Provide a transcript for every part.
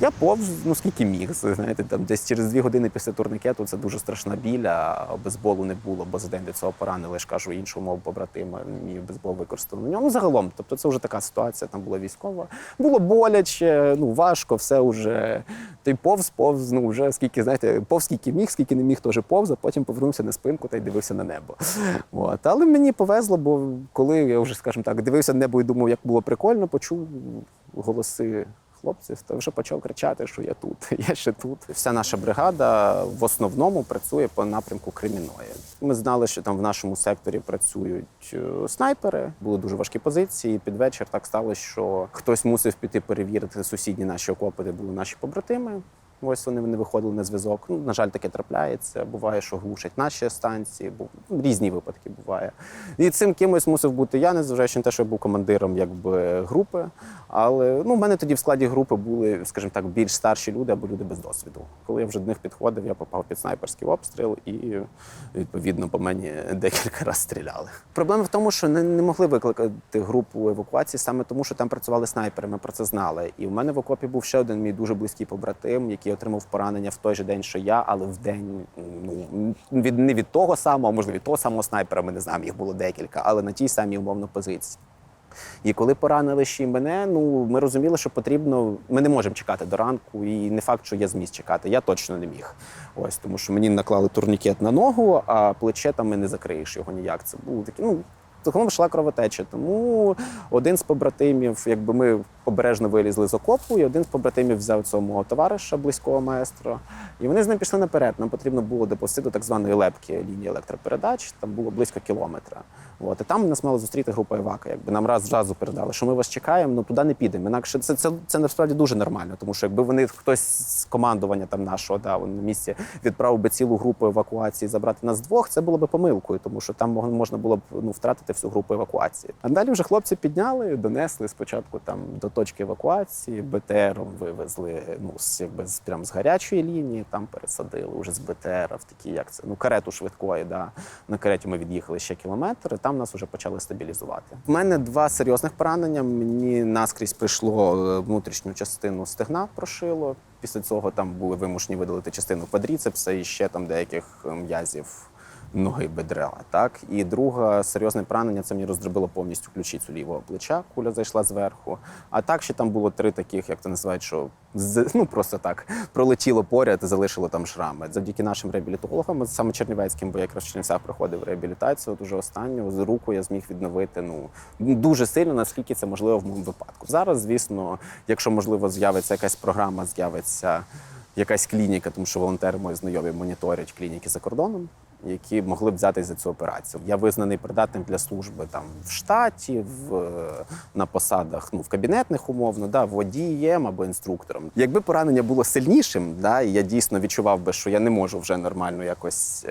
Я повз, ну скільки міг. Знаєте, там десь через дві години після турникету це дуже страшна біль, а бейсболу не було, бо за день до цього поранили. Ж кажу, іншого мого побратима, мій бейсбол використав на ньому. Ну, загалом, тобто це вже така ситуація, там була військова. Було боляче, ну важко, все вже. Той повз, повз, ну вже скільки, знаєте, повз скільки міг, скільки не міг, теж повз, а потім повернувся на спинку та й дивився на небо. От. Але мені повезло, бо коли я вже, скажімо так, дивився на небо і думав, як було прикольно, почув голоси хлопців, то вже почав кричати, що я тут, я ще тут. Вся наша бригада в основному працює по напрямку Креміної. Ми знали, що там в нашому секторі працюють е, снайпери, були дуже важкі позиції. Під вечір так сталося, що хтось мусив піти перевірити сусідні наші окопи, де були наші побратими. Ось вони не виходили на зв'язок. Ну, на жаль, таке трапляється. Буває, що глушать наші станції, бо ну, різні випадки буває. І цим кимось мусив бути я, незважаючи на те, що я був командиром якби, групи. Але ну, в мене тоді в складі групи були, скажімо так, більш старші люди або люди без досвіду. Коли я вже до них підходив, я попав під снайперський обстріл і відповідно по мені декілька разів стріляли. Проблема в тому, що не, не могли викликати групу евакуації саме тому, що там працювали снайпери. Ми про це знали. І в мене в окопі був ще один мій дуже близький побратим, який отримав поранення в той же день, що я, але в день ну від не від того самого, а можливо від того самого снайпера. Ми не знаємо, їх було декілька, але на тій самій умовно позиції. І коли поранили ще й мене, ну ми розуміли, що потрібно. Ми не можемо чекати до ранку, і не факт, що я зміг чекати. Я точно не міг. Ось тому, що мені наклали турнікет на ногу, а плече там і не закриєш його ніяк. Це був такий, ну. Загалом йшла кровотеча. Тому один з побратимів, якби ми обережно вилізли з окопу, і один з побратимів взяв цього мого товариша, близького маестро. І вони з ним пішли наперед. Нам потрібно було допустити до так званої лепки лінії електропередач. Там було близько кілометра. От. І там нас мала зустріти група Івака. Якби нам раз зразу передали, що ми вас чекаємо, ну туди не підемо. Інакше це, це, це насправді дуже нормально, тому що якби вони хтось з командування там нашого да, на місці відправив би цілу групу евакуації, забрати нас двох, це було би помилкою, тому що там можна було б ну, втратити всю групу евакуації. А далі вже хлопці підняли, донесли спочатку там до точки евакуації, БТРом вивезли ну, з, якби, з, прям з гарячої лінії, там пересадили вже з БТР в такі, як це, ну, карету швидкої. Да. На кареті ми від'їхали ще кілометр, і там нас вже почали стабілізувати. У мене два серйозних поранення. Мені наскрізь прийшло е, внутрішню частину стегна, прошило. Після цього там були вимушені видалити частину квадріцепса і ще там деяких е, м'язів ноги бедра. Так і друге серйозне поранення це мені роздробило повністю ключицю лівого плеча. Куля зайшла зверху. А так ще там було три таких, як то називають, що ну просто так пролетіло поряд і залишило там шрами. Завдяки нашим реабілітологам, саме Чернівецьким, бо я якраз в Чернівцях проходив реабілітацію. От уже останню з руку я зміг відновити ну дуже сильно, наскільки це можливо в моєму випадку. Зараз, звісно, якщо можливо з'явиться якась програма, з'явиться якась клініка, тому що волонтери мої знайомі моніторять клініки за кордоном, які могли б взятись за цю операцію. Я визнаний придатним для служби там в штаті, в, е, на посадах, ну в кабінетних умовно, да, водієм або інструктором. Якби поранення було сильнішим, да, і я дійсно відчував би, що я не можу вже нормально якось.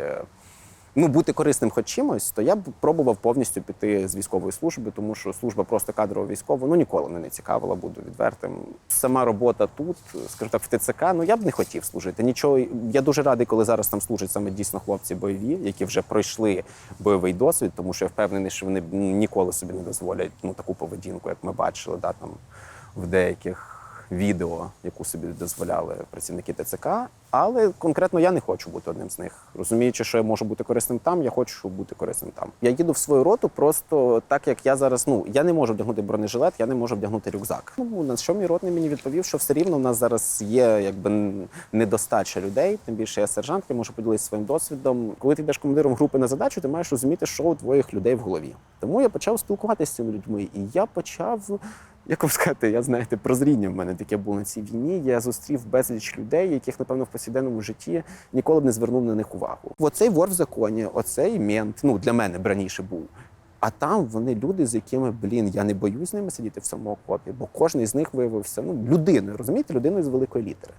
Ну, бути корисним хоч чимось, то я б пробував повністю піти з військової служби, тому що служба просто кадрово військова ну ніколи мене не цікавила, буду відвертим. Сама робота тут, скажімо так, в ТЦК, ну я б не хотів служити. Нічого, я дуже радий, коли зараз там служать саме дійсно хлопці бойові, які вже пройшли бойовий досвід, тому що я впевнений, що вони ніколи собі не дозволять ну таку поведінку, як ми бачили, да, там в деяких відео, яку собі дозволяли працівники ТЦК. Але конкретно я не хочу бути одним з них. Розуміючи, що я можу бути корисним там, я хочу бути корисним там. Я їду в свою роту, просто так як я зараз, ну я не можу вдягнути бронежилет, я не можу вдягнути рюкзак. Ну на що мій ротний мені відповів, що все рівно в нас зараз є якби недостача людей. Тим більше я сержант, я можу поділитися своїм досвідом. Коли ти йдеш командиром групи на задачу, ти маєш розуміти, що у твоїх людей в голові. Тому я почав спілкуватися з цими людьми, і я почав. Як вам сказати, я знаєте, прозріння в мене таке було на цій війні. Я зустрів безліч людей, яких, напевно, в повсякденному житті ніколи б не звернув на них увагу. Оцей вор в законі, оцей мент, ну для мене б раніше був. А там вони люди, з якими, блін, я не боюсь з ними сидіти в самому окопі, бо кожен з них виявився ну, людиною, розумієте, людиною з великої літери.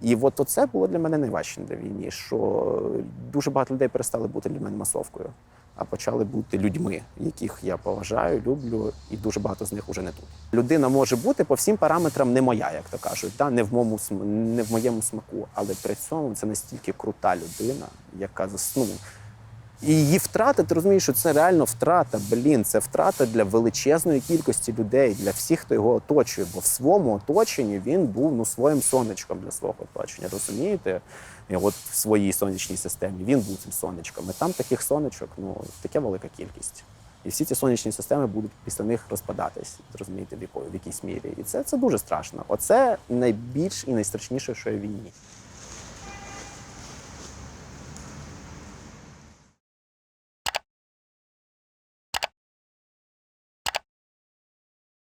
І от оце було для мене найважче для війни, що дуже багато людей перестали бути для мене масовкою, а почали бути людьми, яких я поважаю, люблю, і дуже багато з них уже не тут. Людина може бути по всім параметрам не моя, як то кажуть, да? не, в моєму, не в моєму смаку, але при цьому це настільки крута людина, яка зас- ну, І її втрата, ти розумієш, що це реально втрата. Блін, це втрата для величезної кількості людей, для всіх, хто його оточує. Бо в своєму оточенні він був ну своїм сонечком для свого оточення. Розумієте? І от в своїй сонячній системі він був цим сонечком. І там таких сонечок, ну таке велика кількість. І всі ці сонячні системи будуть після них розпадатись, розумієте, в якої в якійсь мірі. І це, це дуже страшно. Оце найбільш і найстрашніше, що є війні.